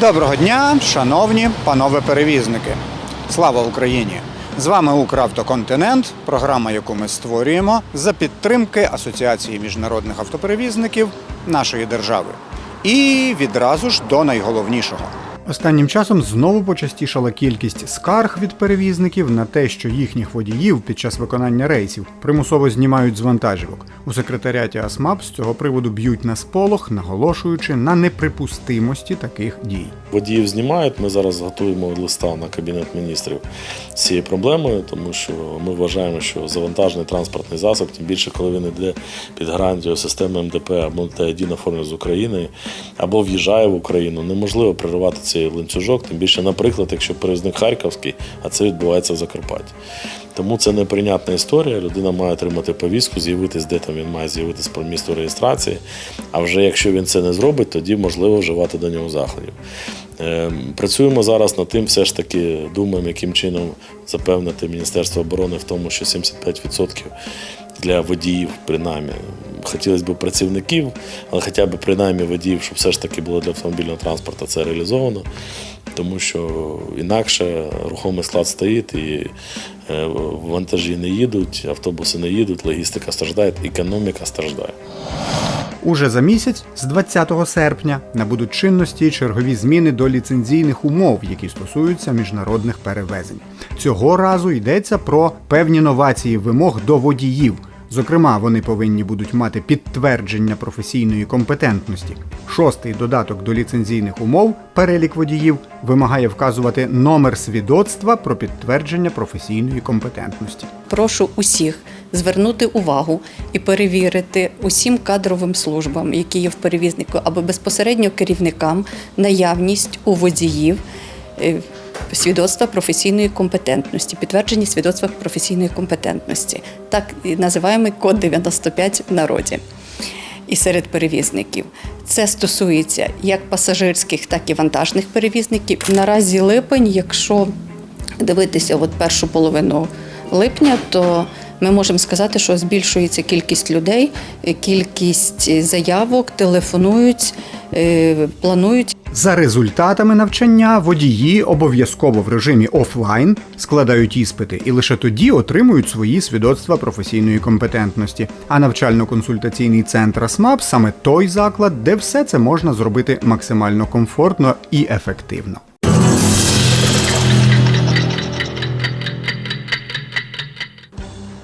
Доброго дня, шановні панове перевізники. Слава Україні! З вами Укравтоконтинент, програма, яку ми створюємо за підтримки Асоціації міжнародних автоперевізників нашої держави. І відразу ж до найголовнішого. Останнім часом знову почастішала кількість скарг від перевізників на те, що їхніх водіїв під час виконання рейсів примусово знімають з вантажівок. У секретаріаті АСМАП з цього приводу б'ють на сполох, наголошуючи на неприпустимості таких дій. Водіїв знімають. Ми зараз готуємо листа на кабінет міністрів з цією проблемою, тому що ми вважаємо, що завантажений транспортний засіб, тим більше коли він йде під гарантію системи МДП або ТАДІ оформлення з України, або в'їжджає в Україну, неможливо переривати цей ланцюжок. Тим більше, наприклад, якщо перевізник Харківський, а це відбувається в Закарпатті. Тому це неприйнятна історія. Людина має отримати повістку, з'явитись, де там він має з'явитись по місту реєстрації. А вже якщо він це не зробить, тоді можливо вживати до нього заходів. Е, Працюємо зараз над тим, все ж таки думаємо, яким чином запевнити Міністерство оборони в тому, що 75% для водіїв, принаймні. Хотілося б працівників, але хоча б принаймні водіїв, щоб все ж таки було для автомобільного транспорту це реалізовано, тому що інакше рухомий склад стоїть і е, вантажі не їдуть, автобуси не їдуть, логістика страждає, економіка страждає. Уже за місяць, з 20 серпня, набудуть чинності чергові зміни до ліцензійних умов, які стосуються міжнародних перевезень. Цього разу йдеться про певні новації вимог до водіїв. Зокрема, вони повинні будуть мати підтвердження професійної компетентності. Шостий додаток до ліцензійних умов перелік водіїв вимагає вказувати номер свідоцтва про підтвердження професійної компетентності. Прошу усіх звернути увагу і перевірити усім кадровим службам, які є в перевізнику, або безпосередньо керівникам наявність у водіїв. Свідоцтва професійної компетентності, підтверджені свідоцтва професійної компетентності, так і називаємо код 95 в народі і серед перевізників. Це стосується як пасажирських, так і вантажних перевізників. Наразі липень, якщо дивитися от першу половину липня, то ми можемо сказати, що збільшується кількість людей, кількість заявок, телефонують, е, планують За результатами навчання водії обов'язково в режимі офлайн складають іспити і лише тоді отримують свої свідоцтва професійної компетентності. А навчально-консультаційний центр АСМАП саме той заклад, де все це можна зробити максимально комфортно і ефективно.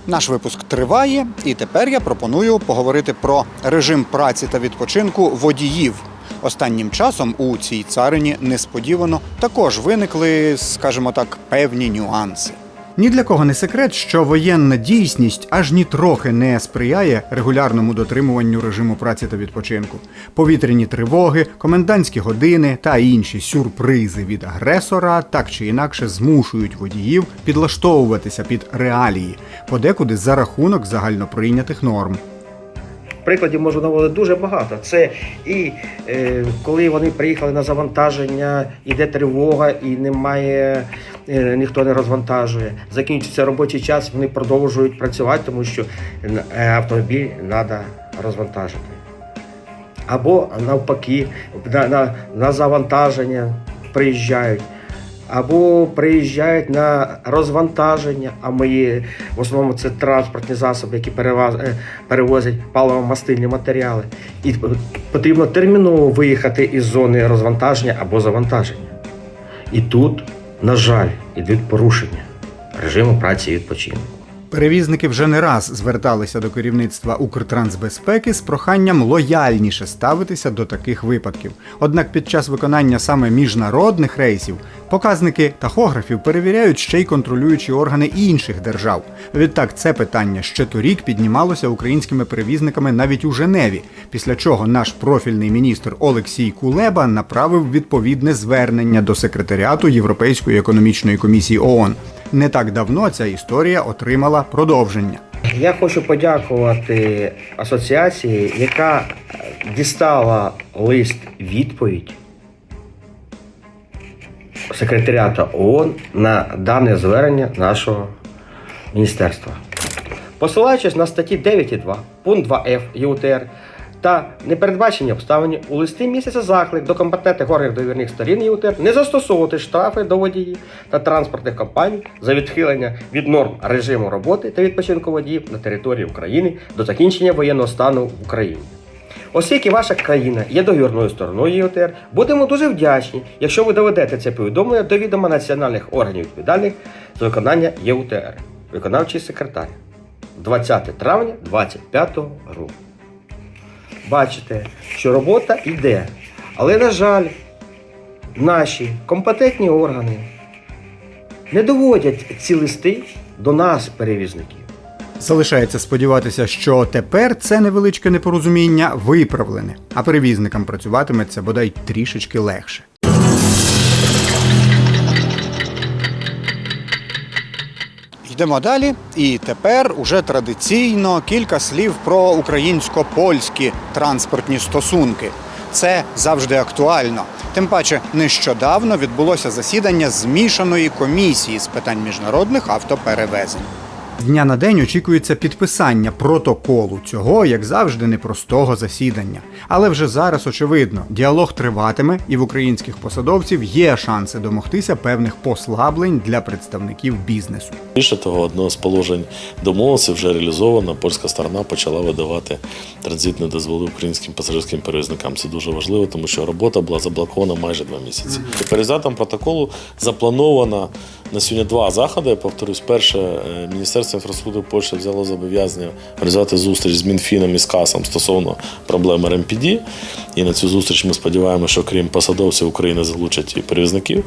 Наш випуск триває, і тепер я пропоную поговорити про режим праці та відпочинку водіїв. Останнім часом у цій царині несподівано також виникли, скажімо так, певні нюанси. Ні для кого не секрет, що воєнна дійсність аж нітрохи не сприяє регулярному дотримуванню режиму праці та відпочинку. Повітряні тривоги, комендантські години та інші сюрпризи від агресора так чи інакше змушують водіїв підлаштовуватися під реалії, подекуди за рахунок загальноприйнятих норм. Прикладів можу наводити дуже багато. Це і е, коли вони приїхали на завантаження, іде тривога і немає, ніхто не розвантажує. Закінчиться робочий час, вони продовжують працювати, тому що е, автомобіль треба розвантажити. Або навпаки, на, на, на завантаження приїжджають. Або приїжджають на розвантаження, а ми в основному це транспортні засоби, які переваз, е, перевозять паливо-мастильні матеріали. І потрібно терміново виїхати із зони розвантаження або завантаження. І тут, на жаль, йдуть порушення режиму праці і відпочинку. Перевізники вже не раз зверталися до керівництва Укртрансбезпеки з проханням лояльніше ставитися до таких випадків. Однак під час виконання саме міжнародних рейсів показники тахографів перевіряють ще й контролюючі органи інших держав. Відтак це питання ще торік піднімалося українськими перевізниками навіть у Женеві, після чого наш профільний міністр Олексій Кулеба направив відповідне звернення до секретаріату Європейської економічної комісії ООН. Не так давно ця історія отримала продовження. Я хочу подякувати асоціації, яка дістала лист відповідь секретаріату ООН на дане звернення нашого міністерства. Посилаючись на статті 9.2, пункт 2Ф ЄУТР та непередбачені обставини у листі місяця заклик до компетентних органів довірних сторін ЄУТР не застосовувати штрафи до водіїв та транспортних компаній за відхилення від норм режиму роботи та відпочинку водіїв на території України до закінчення воєнного стану в Україні. Оскільки ваша країна є договірною стороною ЄОТР, будемо дуже вдячні, якщо ви доведете це повідомлення до відома національних органів відповідальних за виконання ЄУТР. Виконавчий секретар. 20 травня 2025 року. Бачите, що робота йде. Але, на жаль, наші компетентні органи не доводять ці листи до нас, перевізників. Залишається сподіватися, що тепер це невеличке непорозуміння виправлене, а перевізникам працюватиметься бодай трішечки легше. Йдемо далі, і тепер уже традиційно кілька слів про українсько-польські транспортні стосунки. Це завжди актуально. Тим паче, нещодавно відбулося засідання змішаної комісії з питань міжнародних автоперевезень. Дня на день очікується підписання протоколу цього, як завжди, непростого засідання. Але вже зараз очевидно, діалог триватиме, і в українських посадовців є шанси домогтися певних послаблень для представників бізнесу. Більше того, одне з положень домовленості вже реалізовано. Польська сторона почала видавати транзитні дозволи українським пасажирським перевізникам. Це дуже важливо, тому що робота була заблокована майже два місяці. Перезатом протоколу заплановано на сьогодні два заходи. Я повторюсь, перше, е, Міністерство інфраструктури Польщі взяло зобов'язання організувати зустріч з Мінфіном і з КАСом стосовно проблем РМПД. І на цю зустріч ми сподіваємося, що крім посадовців України залучать і перевізників.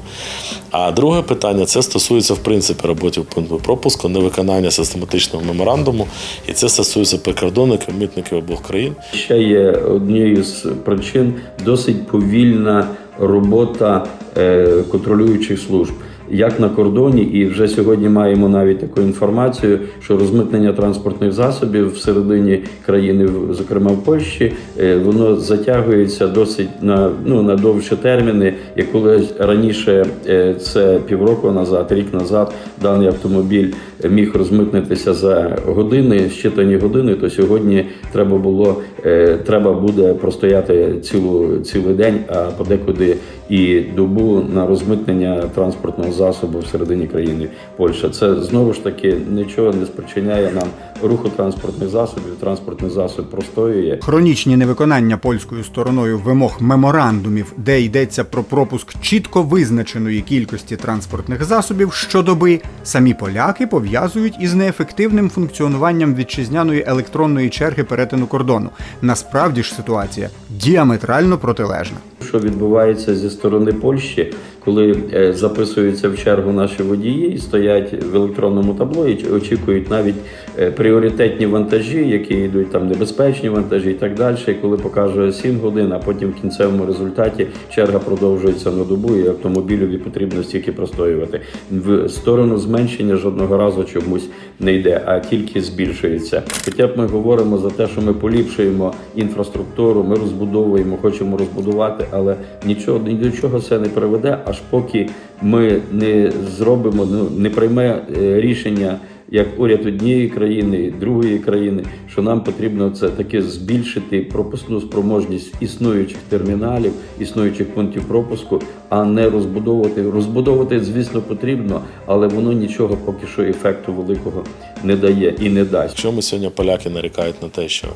А друге питання це стосується в принципі роботи пункту пропуску, невиконання систематичного меморандуму, і це стосується прикордонників, митників обох країн. Ще є однією з причин досить повільна робота е, контролюючих служб. Як на кордоні, і вже сьогодні маємо навіть таку інформацію, що розмитнення транспортних засобів всередині країни, зокрема в Польщі, е, воно затягується досить на ну на довші терміни. Як коли раніше е, це півроку назад, рік назад, даний автомобіль міг розмитнитися за години, щитані години, то сьогодні треба було е, треба буде простояти цілу цілий день, а подекуди і добу на розмитнення транспортного засобу всередині країни Польща. Це знову ж таки нічого не спричиняє нам руху транспортних засобів. Транспортний засіб простоює. Хронічні невиконання польською стороною вимог меморандумів, де йдеться про пропуск чітко визначеної кількості транспортних засобів щодоби, самі поляки пов'язують із неефективним функціонуванням вітчизняної електронної черги перетину кордону. Насправді ж ситуація діаметрально протилежна. Що відбувається зі сторони Польщі, коли е, записуються в чергу наші водії, і стоять в електронному табло і очікують навіть е, пріоритетні вантажі, які йдуть там небезпечні вантажі і так далі. Коли покаже 7 годин, а потім в кінцевому результаті черга продовжується на добу, і автомобілю потрібно стільки простоювати. В сторону зменшення жодного разу чомусь не йде, а тільки збільшується. Хоча б ми говоримо за те, що ми поліпшуємо інфраструктуру, ми розбудовуємо, хочемо розбудувати, але нічого ні до чого це не приведе, аж поки ми не зробимо, ну не прийме е, рішення. Як уряд однієї країни, другої країни, що нам потрібно це таки збільшити пропускну спроможність існуючих терміналів, існуючих пунктів пропуску, а не розбудовувати. Розбудовувати, звісно, потрібно, але воно нічого поки що ефекту великого не дає і не дасть. Ми сьогодні поляки нарікають на те, що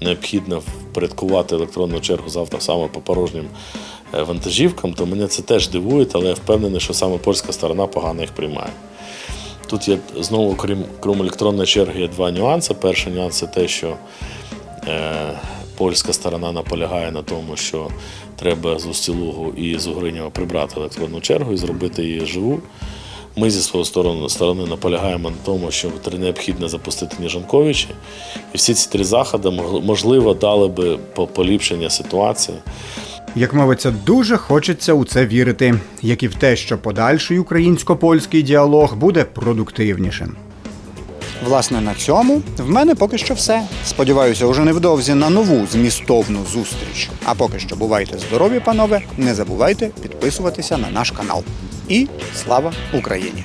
необхідно впорядкувати електронну чергу завтра саме по порожнім е, вантажівкам, то мене це теж дивує, але я впевнений, що саме польська сторона погано їх приймає. Тут є знову, крім, крім електронної черги, є два нюанси. Перший нюанс це те, що е, польська сторона наполягає на тому, що треба з Устілугу і з Угринєва прибрати електронну чергу і зробити її живу. Ми зі свого сторони, сторони наполягаємо на тому, що необхідно запустити Ніжанковичі. І всі ці три заходи можливо дали би поліпшення ситуації. Як мовиться, дуже хочеться у це вірити, як і в те, що подальший українсько-польський діалог буде продуктивнішим. Власне, на цьому в мене поки що все. Сподіваюся, уже невдовзі на нову змістовну зустріч. А поки що бувайте здорові, панове. Не забувайте підписуватися на наш канал. І слава Україні!